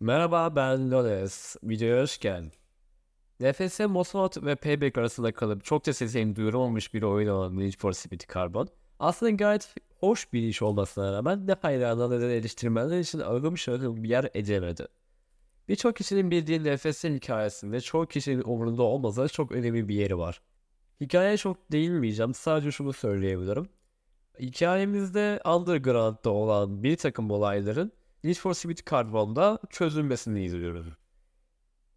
Merhaba ben Lones. Videoya hoş geldin. NFS, Mossad ve Payback arasında kalıp çok da sesini duyuramamış bir oyun olan Need for Speed Carbon aslında gayet hoş bir iş olmasına rağmen ne hayranlar ne eleştirmenler için aradığım bir yer edemedi. Birçok kişinin bildiği NFS'in hikayesinde çoğu kişinin umurunda olmasa çok önemli bir yeri var. Hikayeye çok değinmeyeceğim sadece şunu söyleyebilirim. Hikayemizde Underground'da olan bir takım olayların Need for Speed Carbon'da çözülmesini izliyoruz.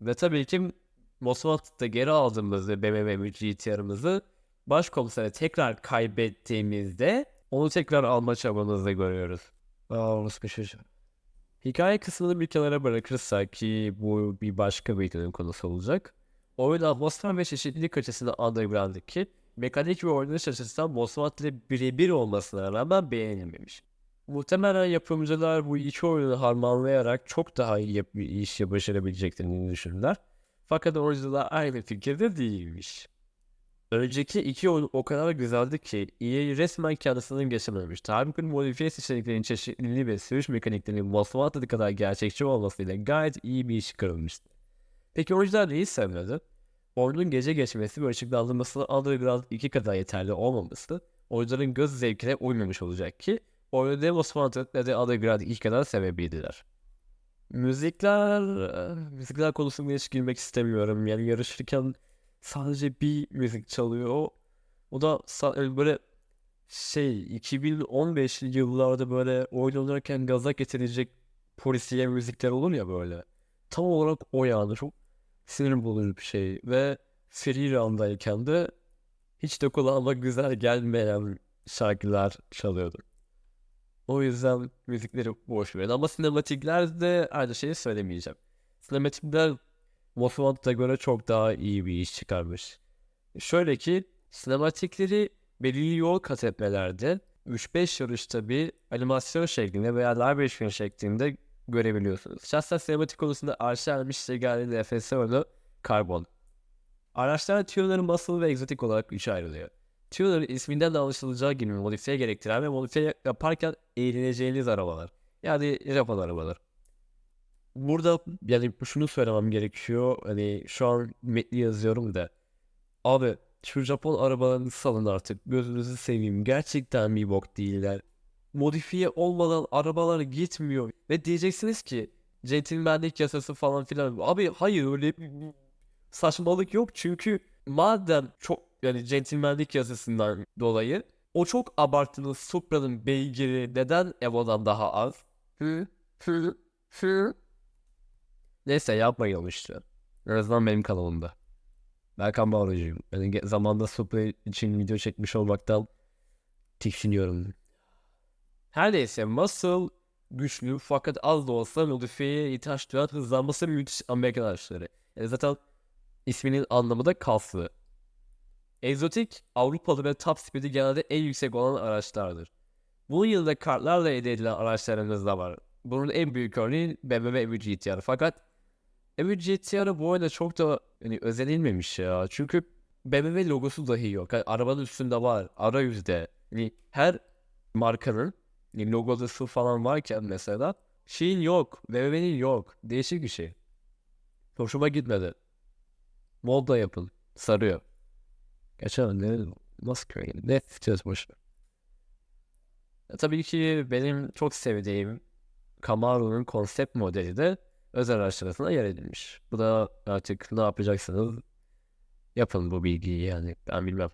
Ve tabii ki Mosfat'ta geri aldığımız ve BMW GTR'ımızı başkomisere tekrar kaybettiğimizde onu tekrar alma çabamızda görüyoruz. Aa, orası bir şey. Hikaye kısmını bir kenara bırakırsak ki bu bir başka videonun konusu olacak. Oyun atmosfer ve çeşitlilik açısından Underground'daki mekanik ve oynanış açısından Mosfat ile birebir olmasına rağmen beğenilmemiş. Muhtemelen yapımcılar bu iki oyunu harmanlayarak çok daha iyi yap- iş başarabileceklerini düşündüler. Fakat oyuncular aynı fikirde değilmiş. Önceki iki oyun o kadar güzeldi ki EA resmen kendisinden geçememişti. Halbuki modifiye seçeneklerin çeşitliliği ve sürüş mekaniklerinin Mossfat'ta kadar gerçekçi olmasıyla gayet iyi bir iş çıkarılmıştı. Peki oyuncular neyi sevmedi? Oyunun gece geçmesi ve ışıklandırmasının Underground 2 kadar yeterli olmaması oyuncuların göz zevkine uymamış olacak ki ne Mossfat'ta ne de Underground 2 kadar sevebildiler. Müzikler, eh, müzikler konusuna hiç girmek istemiyorum. Yani yarışırken sadece bir müzik çalıyor. O da böyle şey 2015'li yıllarda böyle oynanırken gaza getirecek polisiye müzikler olur ya böyle. Tam olarak o yani çok sinir bozucu bir şey ve free round'dayken de hiç de kulağıma güzel gelmeyen şarkılar çalıyordu. O yüzden müzikleri boş verin. Ama sinematiklerde aynı şeyi söylemeyeceğim. Sinematikler Mossmad'a göre çok daha iyi bir iş çıkarmış. Şöyle ki sinematikleri belirli yol kat etmelerde 3-5 yarışta bir animasyon şeklinde veya live action şeklinde görebiliyorsunuz. Şahsen sinematik konusunda geldi nefes oyunu Carbon. Araçlar tüyoları muscle ve egzotik olarak üçe ayrılıyor. Tüyoları isminden de anlaşılacağı gibi modifiye gerektiren ve modifiye yaparken eğleneceğiniz arabalar. Yani Japon arabalar. Burada yani şunu söylemem gerekiyor. Hani şu an metni yazıyorum da. Abi şu Japon arabalarını salın artık. Gözünüzü seveyim. Gerçekten bir bok değiller. Modifiye olmadan arabalar gitmiyor. Ve diyeceksiniz ki centilmenlik yasası falan filan. Abi hayır öyle saçmalık yok. Çünkü madem çok yani centilmenlik yasasından dolayı o çok abartılı Supra'nın beygiri neden Evo'dan daha az? Hı? Hı? Hı? Neyse yapmayalım işte. En azından benim kanalımda. Berkan Bağlıcıyım. Ge- zamanda Supra için video çekmiş olmaktan tiksiniyorum. Her neyse Muscle güçlü fakat az da olsa modifiyeye ihtiyaç duyan hızlanması müthiş Amerikan araçları. Yani zaten isminin anlamı da kaslı. Egzotik, Avrupalı ve top speed'i genelde en yüksek olan araçlardır. Bunun yanında kartlarla elde edilen araçlarımız da var. Bunun en büyük örneği BMW M3 GTR. Fakat M3 GTR bu oyunda çok da hani özenilmemiş ya. Çünkü BMW logosu dahi yok. Yani arabanın üstünde var. Arayüzde. Hani her markanın hani logosu falan varken mesela şeyin yok. BMW'nin yok. Değişik bir şey. Hoşuma gitmedi. Mod da yapın. Sarıyor. Geçen ne nasıl köy ne tutuyoruz boş. E, tabii ki benim çok sevdiğim Camaro'nun konsept modeli de özel araç arasında yer edilmiş. Bu da artık ne yapacaksınız yapın bu bilgiyi yani ben bilmem.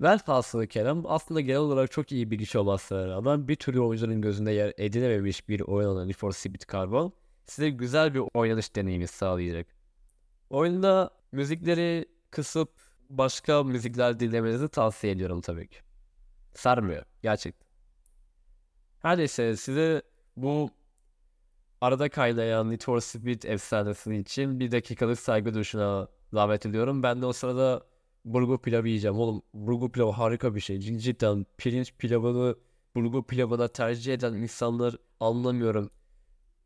Velhasılı Kerem aslında genel olarak çok iyi bir iş olmasına rağmen bir türlü oyuncunun gözünde yer edinememiş bir oyun olan Need for Speed Carbon size güzel bir oynanış deneyimi sağlayacak. Oyunda müzikleri kısıp başka müzikler dinlemenizi tavsiye ediyorum tabii ki. Sarmıyor gerçekten. Her neyse size bu arada kaynayan Need for Speed efsanesi için bir dakikalık saygı duruşuna davet ediyorum. Ben de o sırada burgu pilavı yiyeceğim. Oğlum burgu pilavı harika bir şey. Cidden pirinç pilavını burgu pilavına tercih eden insanlar anlamıyorum.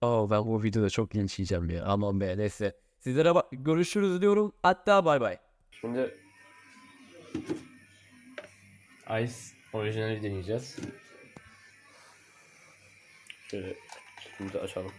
Aa ben bu videoda çok linç yiyeceğim ya. Aman be neyse. Sizlere bak görüşürüz diyorum. Hatta bay bay. Şimdi Ice orijinali deneyeceğiz. Şöyle şimdi açalım.